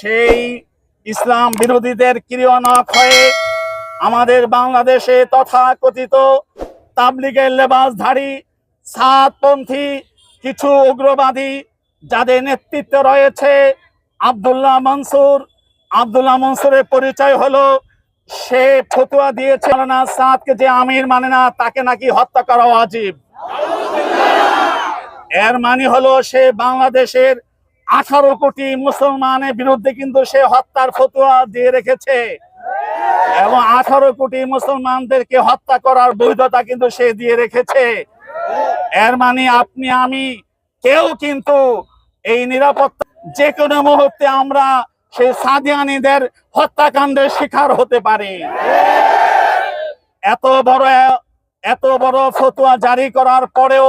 সেই ইসলাম বিরোধীদের ক্রিয়নক হয়ে আমাদের বাংলাদেশে তথা কথিত তাবলিগের লেবাসধারী, সাতপন্থী, কিছু উগ্রবাদী যাদের নেতৃত্বে রয়েছে আব্দুল্লাহ মনসুর। আব্দুল্লাহ মনসুরের পরিচয় হলো, সে ফতুয়া দিয়েছে না সাতকে যে আমির মানে না, তাকে নাকি হত্যা করা অজীব। এর মানে হলো সে বাংলাদেশের আঠারো কোটি মুসলমানের বিরুদ্ধে কিন্তু সে হত্যার ফতুয়া দিয়ে রেখেছে। এবং আঠারো কোটি মুসলমানদেরকে হত্যা করার বৈধতা কিন্তু সে দিয়ে রেখেছে। এর মানে আপনি, আমি, কেউ কিন্তু এই নিরাপত্তা যে কোনো মুহূর্তে আমরা সেই সাদিয়ানিদের হত্যাকাণ্ডের শিকার হতে পারি। এত বড় এত বড় ফতুয়া জারি করার পরেও,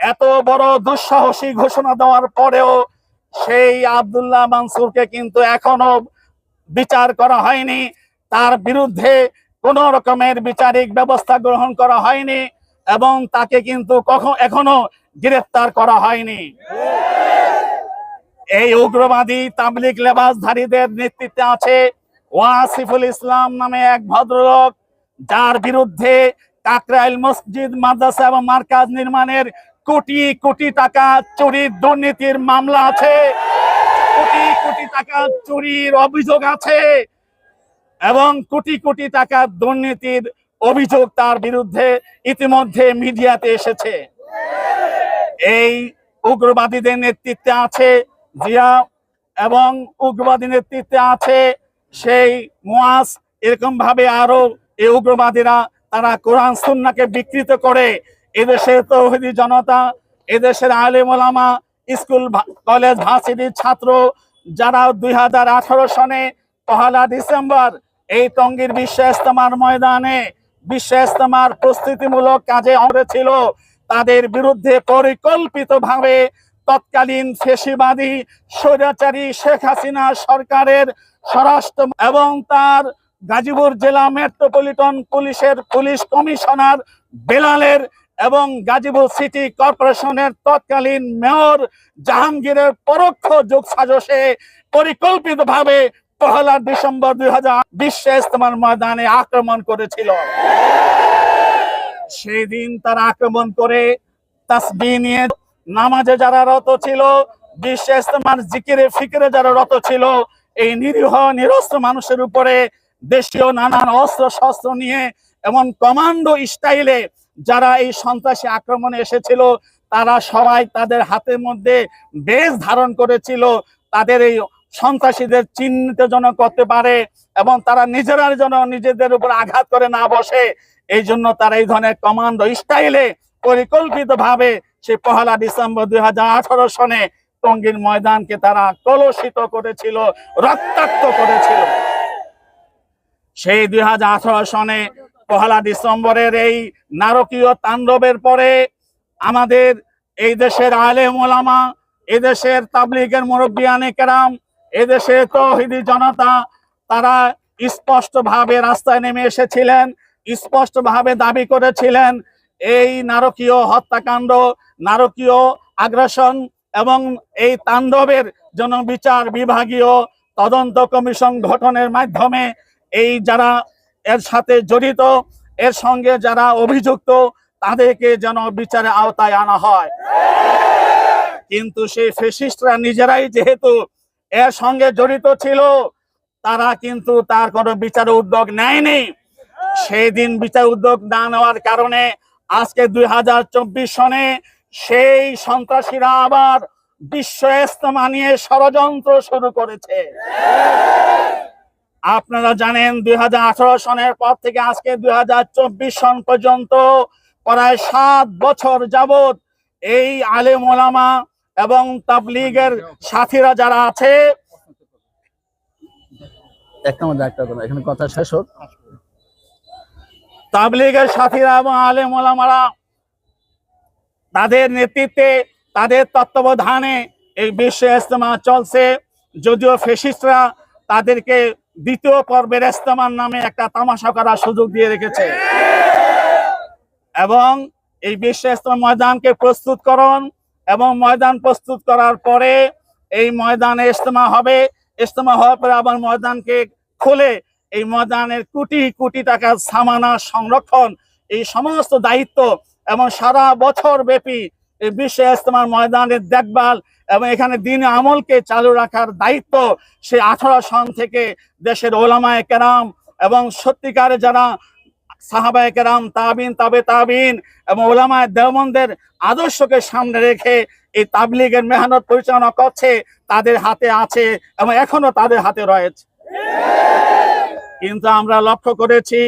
এত বড় দুঃসাহসী ঘোষণা দেওয়ার পরেও সেই আবদুল্লাহ মানসুরকে কিন্তু এখনও বিচার করা হয়নি। তার বিরুদ্ধে কোন রকমের বিচারিক ব্যবস্থা গ্রহণ করা হয়নি এবং তাকে কিন্তু কখন, এখনও গ্রেফতার করা হয়নি। এই উগ্রবাদী তাবলিক লেবাসধারীদের নেতৃত্বে আছে ওয়াসিফুল ইসলাম নামে এক ভদ্রলোক, যার বিরুদ্ধে কাকরাইল মসজিদ, মাদ্রাসা এবং মার্কাজ নির্মাণের কোটি কোটি টাকা চুরির দুর্নীতির মামলা আছে। কোটি কোটি টাকা চুরির অভিযোগ আছে এবং কোটি কোটি টাকা দুর্নীতির অভিযোগ তার বিরুদ্ধে ইতিমধ্যে মিডিয়াতে এসেছে। এই উগ্রবাদীদের নেতৃত্বে আছে জিয়া এবং উগ্রবাদী নেতৃত্বে আছে সেই মুয়াস এরকম ভাবে আরও এই উগ্রবাদীরা তারা কোরআন সুন্নাকে বিকৃত করে এদেশের তৌহিদি জনতা, এদেশের আলেম ওলামা, স্কুল কলেজ ভার্সিটির ছাত্র যারা দুই হাজার আঠারো সনে পহেলা ডিসেম্বর এই টঙ্গীর বিশ্ব ইস্তেমার ময়দানে, বিশ্ব ইস্তেমার প্রস্তুতিমূলক কাজে ছিল, তাদের বিরুদ্ধে পরিকল্পিতভাবে তৎকালীন ফেসিবাদী স্বৈরাচারী শেখ হাসিনা সরকারের স্বরাষ্ট্র এবং তার গাজীপুর জেলা মেট্রোপলিটন পুলিশের পুলিশ কমিশনার বেলালের এবং গাজীপুর সিটি কর্পোরেশনের তৎকালীন মেয়র জাহাঙ্গীরের পরোক্ষ যোগ সাজসে পরিকল্পিতভাবে পহেলা ডিসেম্বর দুই হাজার বিশ্ব ইস্তেমার ময়দানে আক্রমণ করেছিল। সেই দিন তারা আক্রমণ করে তাসবি নিয়ে নামাজে যারা রত ছিল বিশ্ব ইস্তেমার জিকিরে ফিকিরে যারা রত ছিল, এই নিরীহ, নিরস্ত্র মানুষের উপরে দেশীয় নানান অস্ত্র শস্ত্র নিয়ে এমন কমান্ডো স্টাইলে যারা এই সন্ত্রাসী আক্রমণে এসেছিল, তারা সবাই তাদের হাতের মধ্যে বেশ ধারণ করেছিল। তাদের এই সন্ত্রাসীদের চিহ্নিত যেন করতে পারে এবং তারা নিজেরা যেন নিজেদের উপর আঘাত করে না বসে, এই জন্য তারা এই ধরনের কমান্ডো স্টাইলে পরিকল্পিত ভাবে সে পহেলা ডিসেম্বর দুই হাজার আঠারো সনে টঙ্গীর ময়দানকে তারা কলুষিত করেছিল, রক্তাক্ত করেছিল। সেই দুই হাজার আঠারো সনে পহেলা ডিসেম্বরের এই নারকীয় তাণ্ডবের পরে আমাদের এই দেশের আলেম ওলামা এদেশের তাবলিগের মুরব্বিয়ানে কেরাম এদেশের তৌহিদি জনতা, তারা স্পষ্ট ভাবে রাস্তায় নেমে এসেছিলেন স্পষ্ট ভাবে দাবি করেছিলেন এই নারকীয় হত্যাকাণ্ড, নারকীয় আগ্রাসন এবং এই তাণ্ডবের জন্য বিচার বিভাগীয় তদন্ত কমিশন গঠনের মাধ্যমে এই যারা এর সাথে জড়িত, এর সঙ্গে যারা অভিযুক্ত, তাদেরকে যেন বিচারে আওতায় আনা হয়। কিন্তু সেই ফেসিস্টরা নিজেরাই যেহেতু এর সঙ্গে জড়িত ছিল, তারা কিন্তু তার কোনো বিচার উদ্যোগ নেয়নি। সেই দিন বিচার উদ্যোগ না নেওয়ার কারণে আজকে দুই হাজার চব্বিশ সনে সেই সন্ত্রাসীরা আবার বিশ্ব ইস্তেমা নিয়ে ষড়যন্ত্র শুরু করেছে। আপনারা জানেন দুই হাজার আঠারো সনের পর থেকে আজকে দুই হাজার চব্বিশ সন পর্যন্ত প্রায় সাত বছর যাবত এই আলেম ওলামা এবং তাবলিগের সাথীরা যারা আছে এখানে কথা শেষ হোক। তাবলিগের সাথীরা এবং আলেম ওলামারা তাদের নেতৃত্বে তাদের তত্ত্বাবধানে এই বিশ্ব চলছে। যদিও ফেসিস্টরা তাদেরকে দ্বিতীয় পর্বের ইস্তেমার নামে একটা তামাশা করার সুযোগ দিয়ে রেখেছে। এবং এই বিশ্ব ইস্তেমা ময়দানকে প্রস্তুতকরণ এবং ময়দান প্রস্তুত করার পরে এই ময়দানে ইস্তেমা হবে। ইজতেমা হওয়ার পরে আবার ময়দানকে খুলে এই ময়দানের কোটি কোটি টাকার সামানা সংরক্ষণ, এই সমস্ত দায়িত্ব এবং সারা বছর ব্যাপী এই বিশ্ব ইজতেমার ময়দানের দেখভাল এবং এখানে দিন আমলকে চালু রাখার দায়িত্ব সে আঠারো সন থেকে দেশের ওলামায় কেরাম এবং সত্যিকারে যারা সাহাবায় কেরাম, তাবিন, তাবে তাবিন এবং ওলামায় দেওবন্দের আদর্শকে সামনে রেখে এই তাবলিগের মেহনত পরিচালনা করছে, তাদের হাতে আছে এবং এখনও তাদের হাতে রয়েছে। কিন্তু আমরা লক্ষ্য করেছি